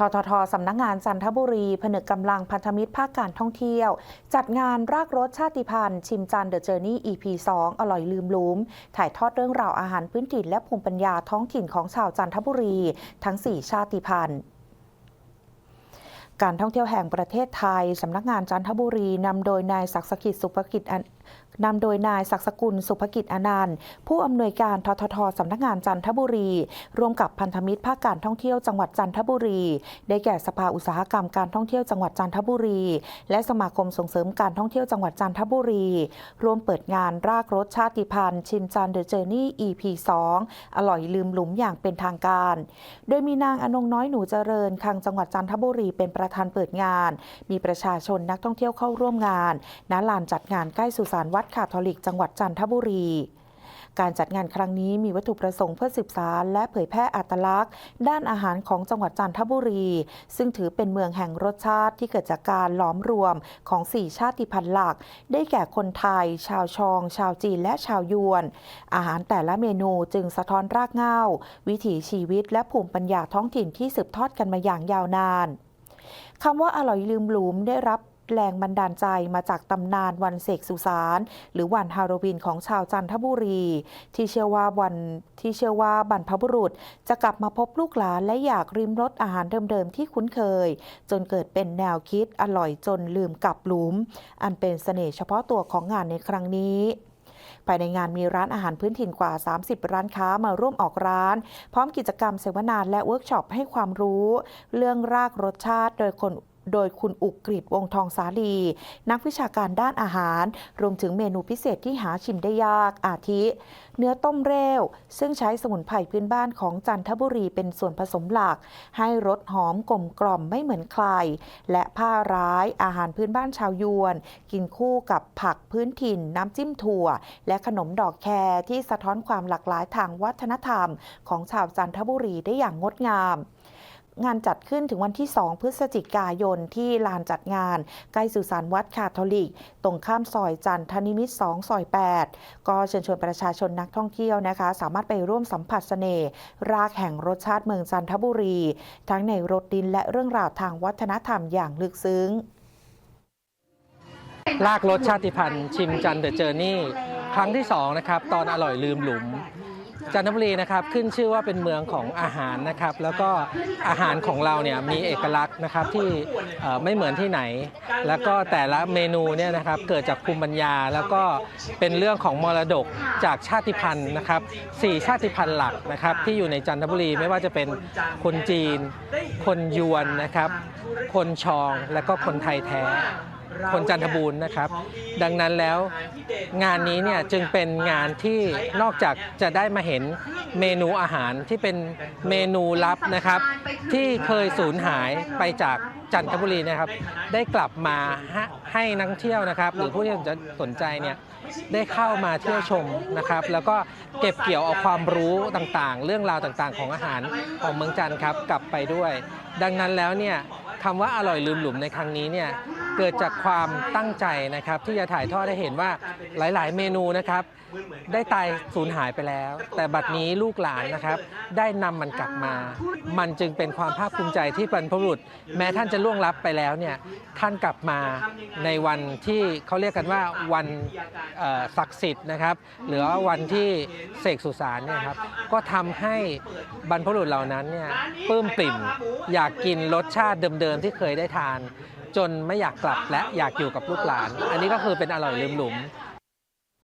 ทททสำนักงานจันทบุรี ผนึกกำลังพันธมิตรภาคการท่องเที่ยว จัดงานรากรสชาติพันธุ์ ชิมจันเดอะเจอร์นี่ EP 2 อร่อยลืมลืมถ่ายทอดเรื่องราวอาหารพื้นถิ่นและภูมิปัญญาท้องถิ่นของชาวจันทบุรี ทั้ง 4 ชาติพันธุ์การท่องเที่ยวแห่งประเทศไทย สำนักงานจันทบุรีนำโดยนายศักดิ์สกิจสุภกิจ นำโดยนายศักสกุลสุภกิจอนันต์ผู้อำนวยการทททสำนักงานจันทบุรี ร่วมกับพันธมิตรภาคการท่องเที่ยวจังหวัดจันทบุรี ได้แก่สภาอุตสาหกรรมการท่องเที่ยวจังหวัดจันทบุรี และสมาคมส่งเสริมการท่องเที่ยวจังหวัดจันทบุรีร่วมเปิดงานรากรสชาติพันธุ์ชิมจันเดอะเจอร์นี่ EP 2 อร่อยลืมหลุมอย่างเป็นทางการ โดยมีนางอนงน้อยหนูเจริญคังจังหวัดจันทบุรีเป็นประธานเปิดงาน มีประชาชนนักท่องเที่ยวเข้าร่วมงานณลานจัดงานใกล้สุสานวัดคาทอลิกจังหวัดจันทบุรี การจัดงานครั้งนี้มีวัตถุประสงค์เพื่อสืบสารและเผยแพร่อัตลักษณ์ ด้านอาหารของจังหวัดจันทบุรี ซึ่งถือเป็นเมืองแห่งรสชาติที่เกิดจากการหลอมรวมของ 4 ชาติพันธุ์หลัก ได้แก่คนไทย ชาวชอง ชาวจีนและชาวยวน อาหารแต่ละเมนูจึงสะท้อนรากเหง้า วิถีชีวิตและภูมิปัญญาท้องถิ่นที่สืบทอดกันมาอย่างยาวนานคำว่าอร่อยลืมหลุมได้รับ แรงบันดาลใจมาจากตำนานวันเสกสุสานหรือวันฮาโลวีนของชาวจันทบุรี ที่เชื่อว่าวันที่เชื่อว่าบรรพบุรุษจะกลับมาพบลูกหลานและอยากริมรสอาหารเดิมๆที่คุ้นเคย จนเกิดเป็นแนวคิดอร่อยจนลืมกลับหลุม อันเป็นเสน่ห์เฉพาะตัวของงานในครั้งนี้ภายในงานมีร้านอาหารพื้นถิ่นกว่า 30 ร้านค้ามาร่วมออกร้าน พร้อมกิจกรรมเสวนาและเวิร์กช็อปให้ความรู้ เรื่องรากรสชาติ โดยคน โดยคุณอุกกฤษวงทองสาลี นักวิชาการด้านอาหาร รวมถึงเมนูพิเศษที่หาชิมได้ยากอาทิ เนื้อต้มเร็ว ซึ่งใช้สมุนไพรพื้นบ้านของจันทบุรีเป็นส่วนผสมหลัก ให้รสหอมกลมกล่อมไม่เหมือนใคร และผ้าร้ายอาหารพื้นบ้านชาวยวน กินคู่กับผักพื้นถิ่น น้ำจิ้มถั่ว และขนมดอกแครที่สะท้อนความหลากหลายทางวัฒนธรรม ของชาวจันทบุรีได้อย่างงดงาม งานจัดขึ้นถึงวันที่ 2 พฤศจิกายนที่ลานจัดงาน ใกล้สุสานวัดคาทอลิก ตรงข้ามซอยจันทนิมิตร2ซอย 8 ก็เชิญชวนประชาชนนักท่องเที่ยวนะคะ สามารถไปร่วมสัมผัสเสน่ห์รากแห่งรสชาติเมืองจันทบุรี ทั้งในรสดินและเรื่องราวทางวัฒนธรรมอย่างลึกซึ้ง ลากรสชาติพันธุ์ชิมจันเดอะเจอร์นี่ ครั้งที่ 2 นะครับ ตอนอร่อยลืมหลุม จันทบุรีนะครับขึ้นชื่อว่าเป็นเมืองของอาหารนะครับ แล้วก็อาหารของเราเนี่ยมีเอกลักษณ์นะครับที่เอ่อไม่เหมือนที่ไหน แล้วก็แต่ละเมนูเนี่ยนะครับเกิดจากภูมิปัญญาแล้วก็เป็นเรื่องของมรดกจากชาติพันธุ์นะครับสี่ชาติพันธุ์หลักนะครับที่อยู่ในจันทบุรีไม่ว่าจะเป็นคนจีน คนยวนนะครับ คนชองและก็คนไทยแท้ คนจันทบูรณ์นะครับ ดังนั้นแล้วงานนี้เนี่ยจึงเป็นงานที่นอกจากจะได้มาเห็นเมนูอาหารที่เป็นเมนูลับนะครับ ที่เคยสูญหายไปจากจันทบุรีนะครับ ได้กลับมาให้ให้นักท่องเที่ยวนะครับ หรือผู้ที่สนใจเนี่ยได้เข้ามาเที่ยวชมนะครับ แล้วก็เก็บเกี่ยวเอาความรู้ต่างๆ เรื่องราวต่างๆ ของอาหารของเมืองจันทร์ครับกลับไปด้วย ดังนั้นแล้วเนี่ยคำว่าอร่อยลืมหลุมในครั้งนี้เนี่ย เกิดจากความตั้งใจนะครับ ที่จะถ่ายทอดให้เห็นว่าหลาย ๆ เมนูนะครับ ได้ตายสูญหายไปแล้ว แต่บัดนี้ลูกหลานนะครับ ได้นำมันกลับมา มันจึงเป็นความภาคภูมิใจที่บรรพบุรุษ แม้ท่านจะล่วงลับไปแล้วเนี่ยท่านกลับมาในวันที่เขาเรียกกันว่าวันศักดิ์สิทธิ์นะครับ หรือว่าวันที่เสกสุสานเนี่ยครับก็ทำให้บรรพบุรุษเหล่านั้นเนี่ยปลื้มปริ่ม อยากกินรสชาติเดิมๆที่เคยได้ทาน จนไม่อยากกลับและอยากอยู่กับลูกหลาน อันนี้ก็คือเป็นอร่อยลืมหลุม